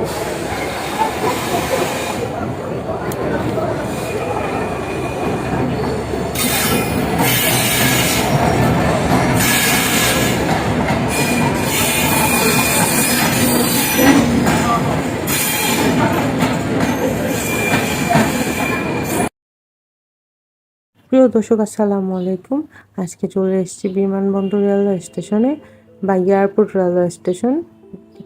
প্রিয় দর্শক আসসালামু আলাইকুম। আজকে চলে এসেছি বিমানবন্দর রেলওয়ে স্টেশনে বা এয়ারপোর্ট রেলওয়ে স্টেশন।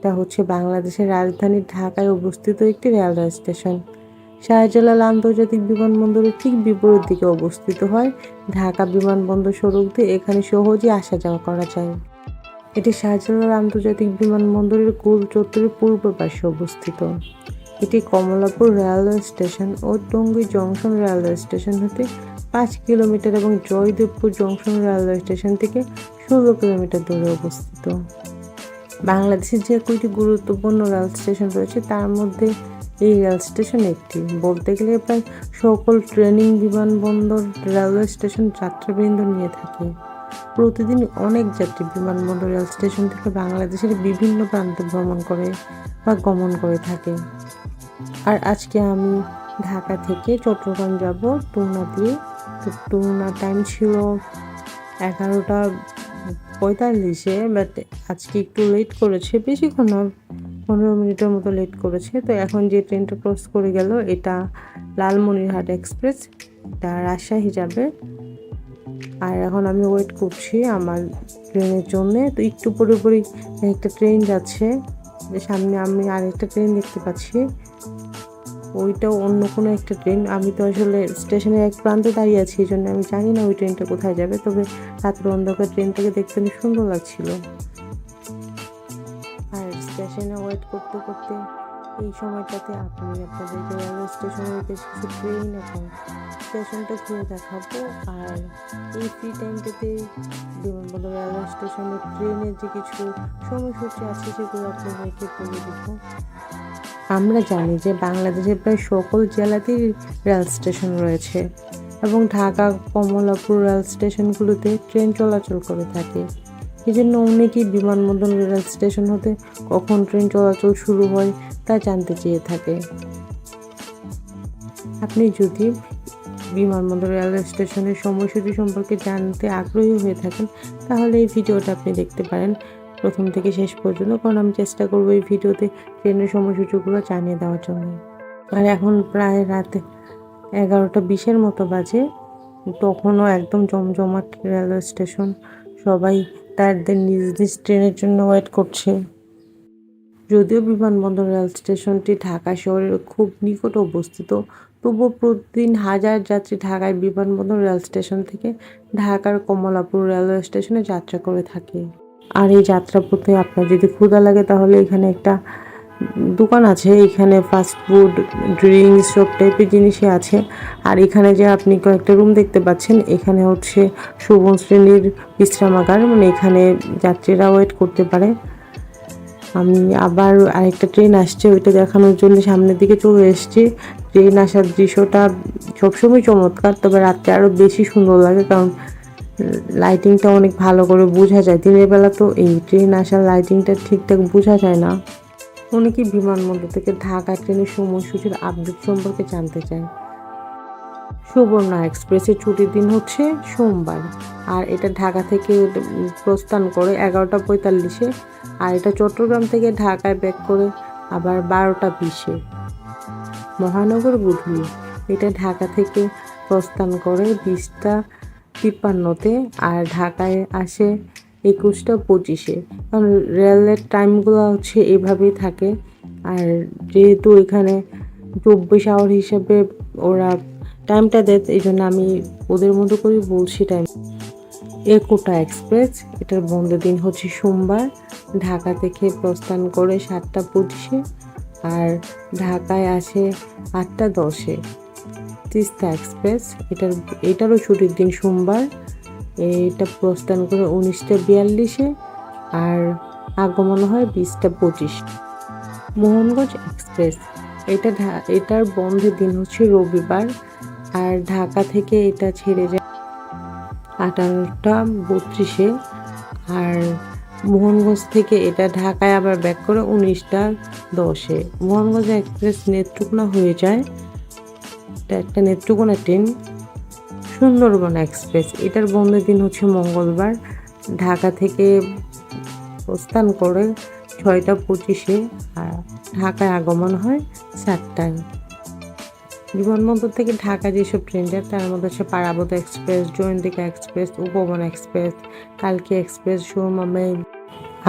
এটা হচ্ছে বাংলাদেশের রাজধানী ঢাকায় অবস্থিত একটি রেলওয়ে স্টেশন। শাহজালাল আন্তর্জাতিক বিমানবন্দরের ঠিক বিপরীত দিকে অবস্থিত হয় ঢাকা বিমানবন্দর সড়ক দিয়ে এখানে সহজেই আসা যাওয়া করা যায়। এটি শাহজালাল আন্তর্জাতিক বিমানবন্দরের গোল চত্বরের পূর্ব পাশে অবস্থিত। এটি কমলাপুর রেলওয়ে স্টেশন ও টঙ্গী জংশন রেলওয়ে স্টেশন হতে পাঁচ কিলোমিটার এবং জয়দেবপুর জংশন রেলওয়ে স্টেশন থেকে ষোলো কিলোমিটার দূরে অবস্থিত। বাংলাদেশের যে কয়টি গুরুত্বপূর্ণ রেল স্টেশন রয়েছে, তার মধ্যে এই রেল স্টেশন একটি। বলতে গেলে প্রায় সকল ট্রেনিং বিমানবন্দর রেলওয়ে স্টেশন যাত্রাবৃন্দ নিয়ে থাকে। প্রতিদিন অনেক যাত্রী বিমানবন্দর রেল স্টেশন থেকে বাংলাদেশের বিভিন্ন প্রান্তে ভ্রমণ করে বা গমন করে থাকে। আর আজকে আমি ঢাকা থেকে চট্টগ্রাম যাব। টুনা দিয়ে। তো টুনা টাইম ছিল এগারোটা পঁয়তাল্লিশে বাট আজকে একটু লেট করেছে, বেশিক্ষণ পনেরো মিনিটের মতো লেট করেছে। তো এখন যে ট্রেনটা ক্রস করে গেল, এটা লালমনিরহাট এক্সপ্রেস এটা রাজশাহী যাবে। আর এখন আমি ওয়েট করছি আমার ট্রেনের জন্যে। তো একটু পরে পরে একটা ট্রেন যাচ্ছে, সামনে আমি আরেকটা ট্রেন দেখতে পাচ্ছি। ওইটাও অন্য কোনো একটা ট্রেন আমি তো আসলে স্টেশনের এক প্রান্তে দাঁড়িয়ে আছি, এই জন্য আমি জানি না ওই ট্রেনটা কোথায় যাবে। তবে রাত্রে অন্ধকার ট্রেনটাকে দেখতে অনেক সুন্দর লাগছিল। আর স্টেশনে ওয়েট করতে করতে এই সময়টাতে আপনি আপনাদেরকে রেলওয়ে স্টেশনের বেশ কিছু ট্রেন এবং স্টেশনটা ঘুরে দেখাবো। আর এই ফ্রি টাইমটাতে বিমানবন্দর রেলওয়ে স্টেশনের ট্রেনের যে কিছু সময়সূচি আছে, সেগুলো আপনাদেরকে বলে দিব। আমরা জানি যে বাংলাদেশের প্রায় সকল জেলাতেই রেল স্টেশন রয়েছে এবং ঢাকা, কমলাপুর রেল স্টেশনগুলোতে ট্রেন চলাচল করে থাকে। এই জন্য অনেকেই বিমানবন্দর রেল স্টেশন হতে কখন ট্রেন চলাচল শুরু হয় তা জানতে চেয়ে থাকে। আপনি যদি বিমানবন্দর রেল স্টেশনের সময়সূচি সম্পর্কে জানতে আগ্রহী হয়ে থাকেন, তাহলে এই ভিডিওটা আপনি দেখতে পারেন। প্রথম থেকে শেষ পর্যন্ত, কারণ আমি চেষ্টা করব এই ভিডিওতে ট্রেনের সময়সূচিগুলো জানিয়ে দেওয়ার জন্য। আর এখন প্রায় রাতে এগারোটা বিশের মতো বাজে, তখনও একদম জমজমাট রেলওয়ে স্টেশন। সবাই তাদের নিজ নিজ ট্রেনের জন্য ওয়েট করছে। যদিও বিমানবন্দর রেল স্টেশনটি ঢাকা শহরের খুব নিকটে অবস্থিত, তবুও প্রতিদিন হাজার যাত্রী ঢাকায় বিমানবন্দর রেল স্টেশন থেকে ঢাকার কমলাপুর রেলওয়ে স্টেশনে যাত্রা করে থাকে। আর এই যাত্রা যাত্রাপথে আপনার যদি ক্ষুধা লাগে, তাহলে এখানে একটা দোকান আছে। এখানে ফাস্ট ফুড ড্রিঙ্কস সব টাইপের জিনিসই আছে। আর এখানে যে আপনি কয়েকটা রুম দেখতে পাচ্ছেন, এখানে হচ্ছে শোভন শ্রেণির বিশ্রামাগার। মানে এখানে যাত্রীরা ওয়েট করতে পারে। আমি আবার আরেকটা ট্রেন আসছে, ওইটা দেখানোর জন্য সামনের দিকে চলে এসেছি। ট্রেন আসার দৃশ্যটা সবসময় চমৎকার, তবে রাত্রে আরও বেশি সুন্দর লাগে, কারণ লাইটিংটা অনেক ভালো করে বোঝা যায়। দিনের বেলা তো এই ট্রেন আসার লাইটিংটা ঠিকঠাক বোঝা যায় না। অনেকেই বিমানবন্দর থেকে ঢাকা ট্রেনের সময়সূচির আপডেট সম্পর্কে জানতে চায় সুবর্ণা এক্সপ্রেসের ছুটির দিন হচ্ছে সোমবার, আর এটা ঢাকা থেকে প্রস্থান করে এগারোটা পঁয়তাল্লিশে, আর এটা চট্টগ্রাম থেকে ঢাকায় ব্যাক করে আবার বারোটা বিশে। মহানগর বুধলি এটা ঢাকা থেকে প্রস্থান করে বিশটা তিপ্পান্নতে আর ঢাকায় আসে একুশটা পঁচিশে। কারণ রেলের টাইমগুলো হচ্ছে এভাবেই থাকে। আর যেহেতু এখানে চব্বিশ আওয়ার হিসাবে ওরা টাইমটা দেয়, এই জন্য আমি ওদের মতো করেই বলছি টাইম। একুটা এক্সপ্রেস, এটার বন্ধ দিন হচ্ছে সোমবার। ঢাকা থেকে প্রস্থান করে সাতটা পঁচিশে আর ঢাকায় আসে আটটা দশে। তিস্তা এক্সপ্রেস। এটার, এটারও ছুটির দিন সোমবার। এটা প্রস্থান করে উনিশটা বিয়াল্লিশে আর আগমন হয় বিশটা পঁচিশ। মোহনগঞ্জ এক্সপ্রেস। এটা এটার বন্ধের দিন হচ্ছে রবিবার আর ঢাকা থেকে এটা ছেড়ে যায় আঠারোটা বত্রিশে। আর মোহনগঞ্জ থেকে এটা ঢাকায় আবার ব্যাক করে উনিশটা দশে। মোহনগঞ্জ এক্সপ্রেস নেত্রকোনা হয়ে যায় এটা একটা নেত্রকোনা ট্রেন সুন্দরবন এক্সপ্রেস। এটার বন্ধের দিন হচ্ছে মঙ্গলবার। ঢাকা থেকে প্রস্থান করে ছয়টা পঁচিশে, আর ঢাকায় আগমন হয় চারটায় বিমানবন্দর থেকে ঢাকা যেসব ট্রেন যায়, তার মধ্যে হচ্ছে Parabat express, Jayantika express, Upaban express, কালকি express, Surma mail.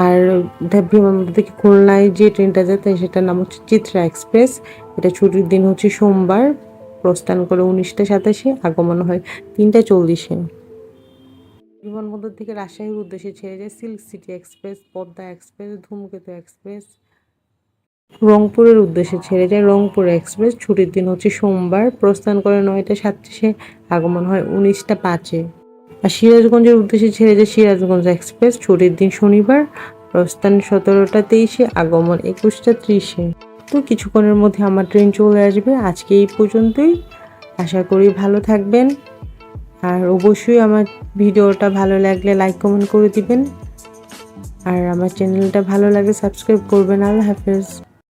আর বিমানবন্দর থেকে খুলনায় যে ট্রেনটা যায় সেটার নাম হচ্ছে চিত্রা এক্সপ্রেস। এটা ছুটির দিন হচ্ছে সোমবার। প্রস্থান করে উনিশটা সাতাশে আগমন হয়, তিনটা চল্লিশে। বিমানবন্দর থেকে রাজশাহীর উদ্দেশ্যে ছেড়ে যায় silk city express, Padma express, Dhumketu express. রংপুরের উদ্দেশ্যে ছেড়ে যায় রংপুর এক্সপ্রেস। ছুটির দিন হচ্ছে সোমবার, প্রস্থান করে নয়টা সাতত্রিশে আগমন হয় উনিশটা পাঁচে। আর সিরাজগঞ্জের উদ্দেশ্যে ছেড়ে যায় সিরাজগঞ্জ এক্সপ্রেস। ছুটির দিন শনিবার, প্রস্থান সতেরোটা তেইশে, আগমন একুশটা ত্রিশে। তো কিছুক্ষণের মধ্যে আমার ট্রেন চলে আসবে। আজকে এই পর্যন্তই। আশা করি ভালো থাকবেন। আর অবশ্যই আমার ভিডিওটা ভালো লাগলে লাইক কমেন্ট করে দিবেন। আর আমার চ্যানেলটা ভালো লাগে সাবস্ক্রাইব করবেন। আল্লাহ হাফেজ।